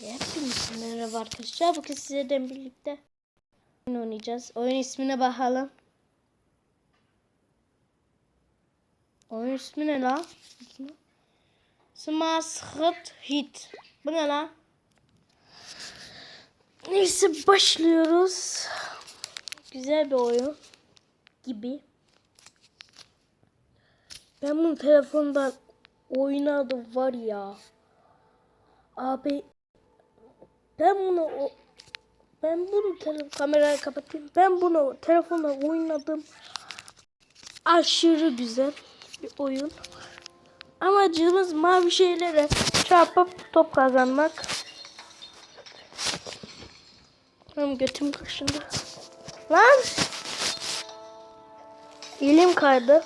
Hepinize merhaba arkadaşlar. Bugün sizlerle birlikte oyun oynayacağız. Oyun ismine bakalım. Oyun ismi ne lan? Smash Hit. Bu ne lan? Neyse başlıyoruz. Güzel bir oyun gibi. Ben bunu telefonda oynadım var ya. Abi ben bunu o ben bunu kamerayı kapatayım. Ben bunu telefonda oynadım. Aşırı güzel bir oyun. Amacımız mavi şeylere çarpıp top kazanmak. Tam götüm kaşındı. Lan! Elim kaydı.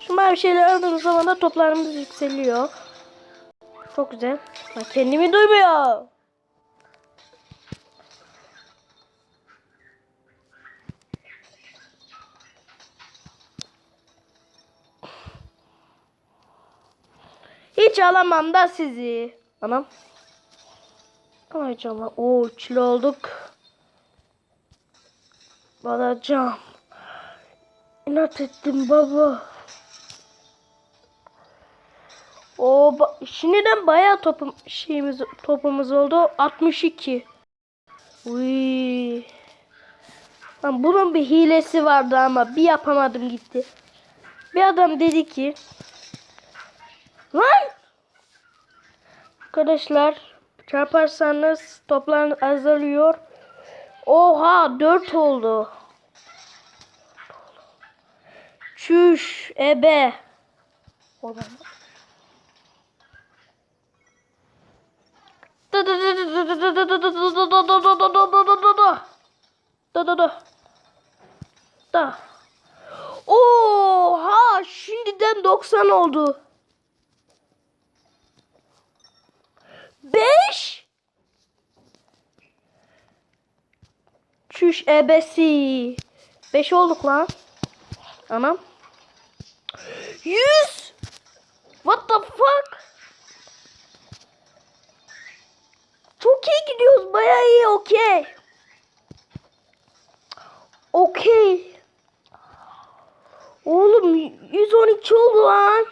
Şu mavi şeyleri aldığımız zaman da toplarımız yükseliyor. Çok güzel. Ben kendimi duymuyor. Hiç alamam da sizi. Anam. Ay canım. Oo çile olduk. Alacağım. İnat ettim baba. O ba- şimdiden bayağı topum şeyimiz topumuz oldu. 62. Uy. Lan bunun bir hilesi vardı ama bir yapamadım gitti. Bir adam dedi ki Lan! Arkadaşlar çarparsanız toplar azalıyor. Oha 4 oldu. Çüş ebe. O zaman. Da da da da da Çüş ebesi. 5 olduk lan. Anam. 100 What the fuck? Çok iyi gidiyoruz. Bayağı iyi. Okey. Okey. Oğlum 112 oldu lan.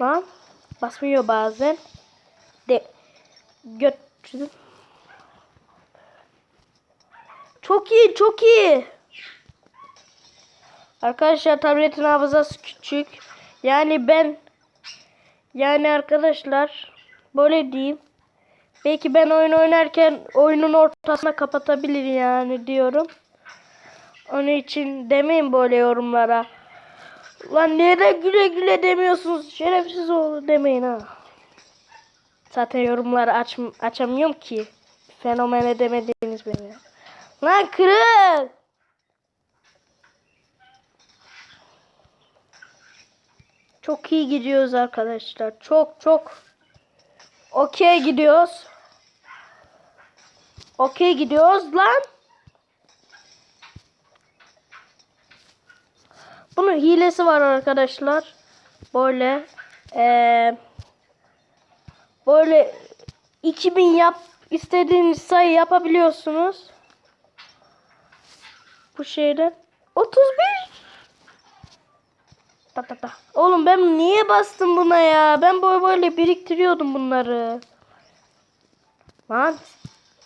Lan. Basmıyor bazen. De. Götürdüm. Çok iyi. Çok iyi. Arkadaşlar tabletin hafızası küçük. Yani ben yani arkadaşlar böyle diyeyim. Belki ben oyun oynarken oyunun ortasına kapatabilir yani diyorum. Onun için demeyin böyle yorumlara. Lan neden güle güle demiyorsunuz? Şerefsiz oğlu demeyin ha. Zaten yorumları aç, açamıyorum ki. Fenomen edemediğiniz beni. Lan kırık. Çok iyi gidiyoruz arkadaşlar. Çok çok. Okey gidiyoruz. Okey gidiyoruz lan. Bunun hilesi var arkadaşlar. Böyle eee böyle 2000 yap istediğiniz sayı yapabiliyorsunuz. Bu şeyde 31 Ta ta ta. Oğlum ben niye bastım buna ya? Ben böyle böyle biriktiriyordum bunları. Lan.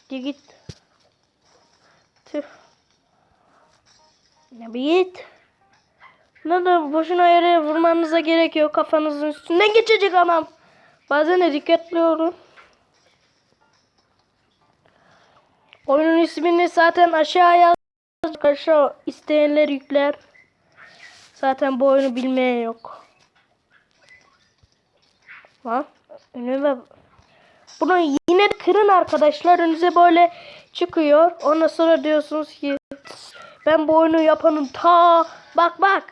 Git. Tüh. Ne git. Ne de boşuna yere vurmanıza gerek yok. Kafanızın üstünden geçecek anam. Bazen de dikkatli olun. Oyunun ismini zaten aşağıya aşağı isteyenler yükler. Zaten bu oyunu bilmeyen yok. Lan önüme bunu yine kırın arkadaşlar. Önünüze böyle çıkıyor. Ondan sonra diyorsunuz ki ben bu oyunu yapanın ta bak bak.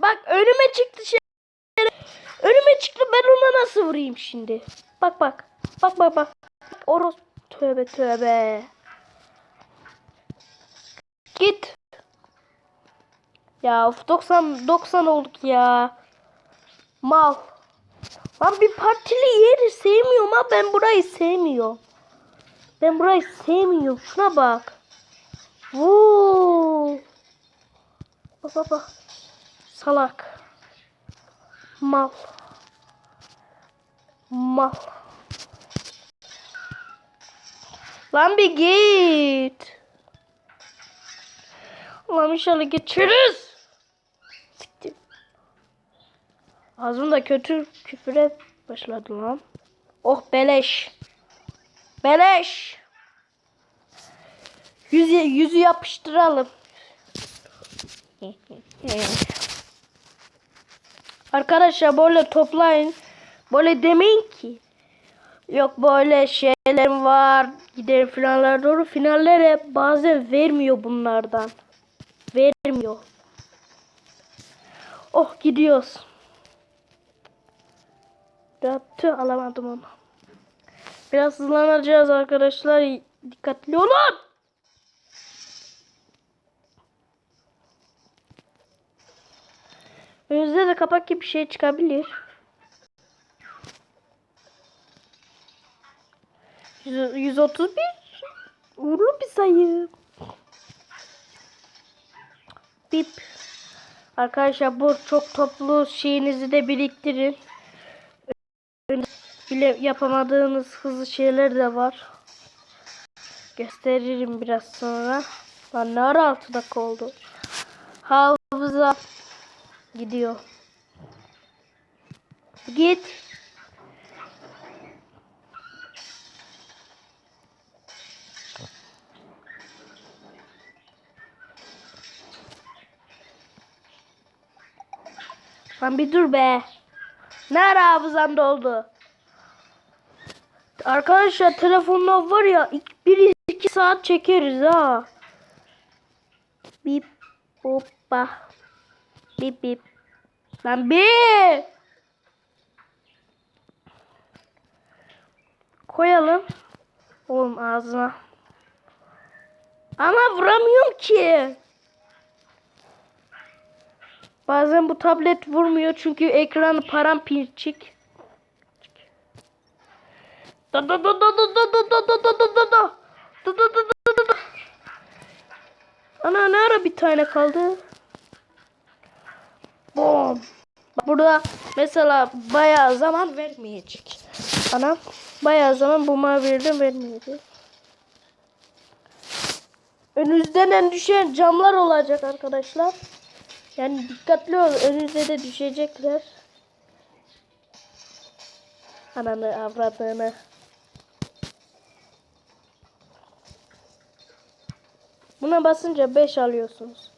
Bak önüme çıktı şey. Önüme çıktı ben ona nasıl vurayım şimdi? Bak bak. Bak bak bak. Oros tövbe tövbe. Git. Ya of 90 90 olduk ya. Mal. Lan bir partili yeri sevmiyorum ha ben burayı sevmiyorum. Ben burayı sevmiyorum. Şuna bak. Vuu. Bak bak bak. Salak. Mal. Mal. Lan bir git. Ulan inşallah geçeriz. Siktir. Ağzımda kötü küfüre başladı lan. Oh beleş. Beleş. Yüzü, yüzü yapıştıralım. Arkadaşlar böyle toplayın. Böyle demeyin ki. Yok böyle şeylerim var. Giderim finallere doğru. Finallere bazen vermiyor bunlardan. Vermiyor. Oh gidiyoruz. Ya, tüh alamadım onu. Biraz hızlanacağız arkadaşlar. Dikkatli olun. Önünüzde de kapak gibi bir şey çıkabilir. Yüz- 131 uğurlu bir sayı. Bip. Arkadaşlar bu çok toplu şeyinizi de biriktirin. Bile yapamadığınız hızlı şeyler de var. Gösteririm biraz sonra. Lan ne ara 6 dakika oldu. Hafıza gidiyor. Git. Lan bir dur be. Ne ara hafızam doldu? Arkadaşlar telefonla var ya 1-2 saat çekeriz ha. Bip hoppa. Bip bip. Lan bir. Koyalım. Oğlum ağzına. Ama vuramıyorum ki. Bazen bu tablet vurmuyor çünkü ekranı paramparçık. Da da da da da da da da da da da da da. Da da da da da. Ana ne ara bir tane kaldı? Bom. Burada mesela bayağı zaman vermeyecek. Ana bayağı zaman bu mavilerden vermeyecek. Önünüzden en düşen camlar olacak arkadaşlar. Yani dikkatli ol. Önünüze de düşecekler. Ananı avradığını. Buna basınca 5 alıyorsunuz.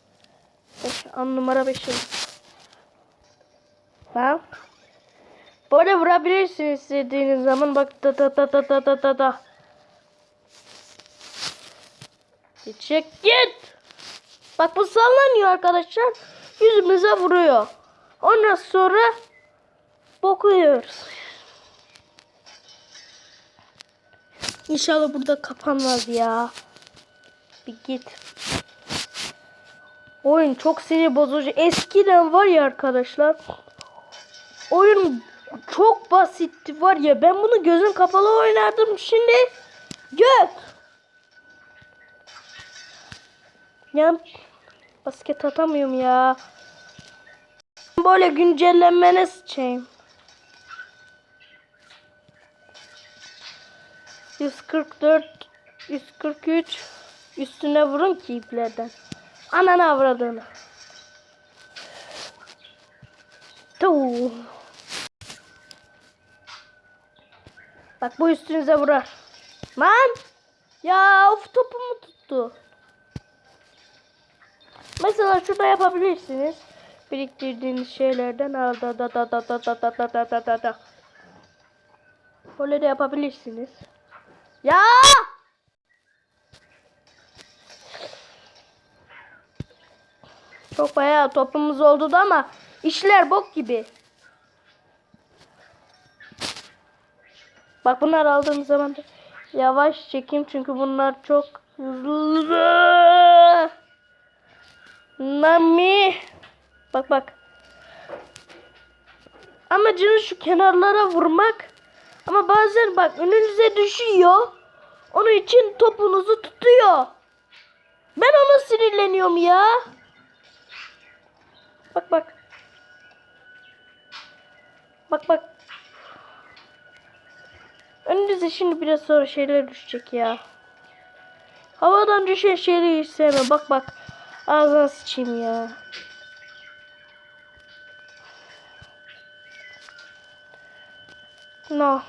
5. An numara 5 Ha? Böyle vurabilirsiniz istediğiniz zaman. Bak da da da da da da da da. Çek git. Bak bu sallanıyor arkadaşlar. Yüzümüze vuruyor. Ondan sonra bokuyoruz. İnşallah burada kapanmaz ya. Bir git. Oyun çok sinir bozucu. Eskiden var ya arkadaşlar. Oyun çok basitti var ya. Ben bunu gözüm kapalı oynardım. Şimdi gök. Ya basket atamıyorum ya. Böyle güncellenmene sıçayım. 144 143 üstüne vurun ki iplerden. Ananı avradığını. Tuh. Bak bu üstünüze vurar. Lan! Ya of topumu tuttu. Mesela şurada yapabilirsiniz. Biriktirdiğiniz şeylerden al da da da da da da da da da da da da. Böyle de yapabilirsiniz. Ya! Çok bayağı topumuz oldu da ama işler bok gibi. Bak bunlar aldığım zaman da yavaş çekeyim çünkü bunlar çok hızlı. Nami. Bak bak. amacınız şu kenarlara vurmak. Ama bazen bak önünüze düşüyor. Onun için topunuzu tutuyor. Ben ona sinirleniyorum ya. Bak bak. Bak bak. Önünüze şimdi biraz sonra şeyler düşecek ya. Havadan düşen şeyleri hiç sevmem. Bak bak. Ağzına sıçayım ya. No.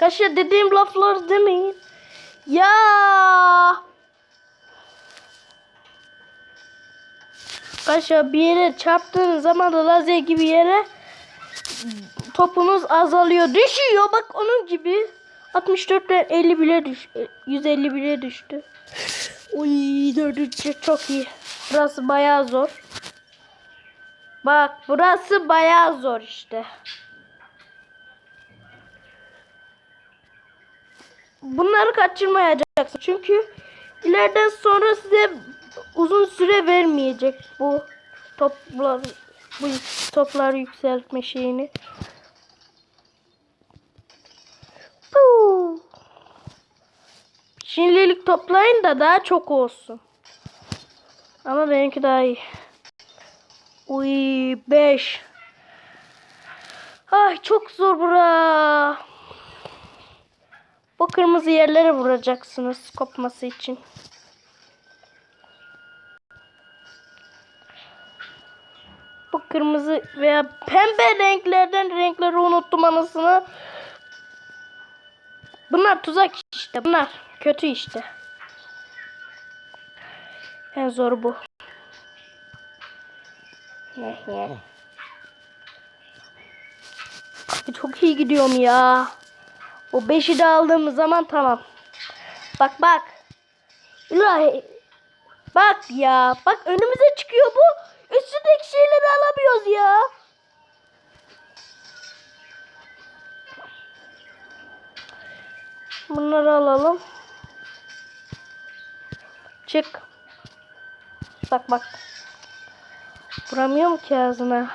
Kaşa dediğim laflar demeyin. Ya. Kaşa bir yere çarptığın zaman da lazer gibi yere topunuz azalıyor. Düşüyor bak onun gibi. 64'ten 50 bile düş 150 bile düştü. Uy dördüncü çok iyi. Burası bayağı zor. Bak burası bayağı zor işte. Bunları kaçırmayacaksın. Çünkü ileriden sonra size uzun süre vermeyecek bu toplar bu toplar yükseltme şeyini. Şimdilik toplayın da daha çok olsun. Ama benimki daha iyi. Uy 5. Ay çok zor bura. Bu kırmızı yerlere vuracaksınız kopması için. Bu kırmızı veya pembe renklerden renkleri unuttum anasını. Bunlar tuzak işte. Bunlar kötü işte. En zor bu. Abi Çok iyi gidiyorum ya. O 5'i de aldığımız zaman tamam. Bak bak. İlahi. Bak ya. Bak önümüze çıkıyor bu. Üstündeki şeyleri alamıyoruz ya. Bunları alalım. Çık. Bak bak. Vuramıyorum ki ağzına.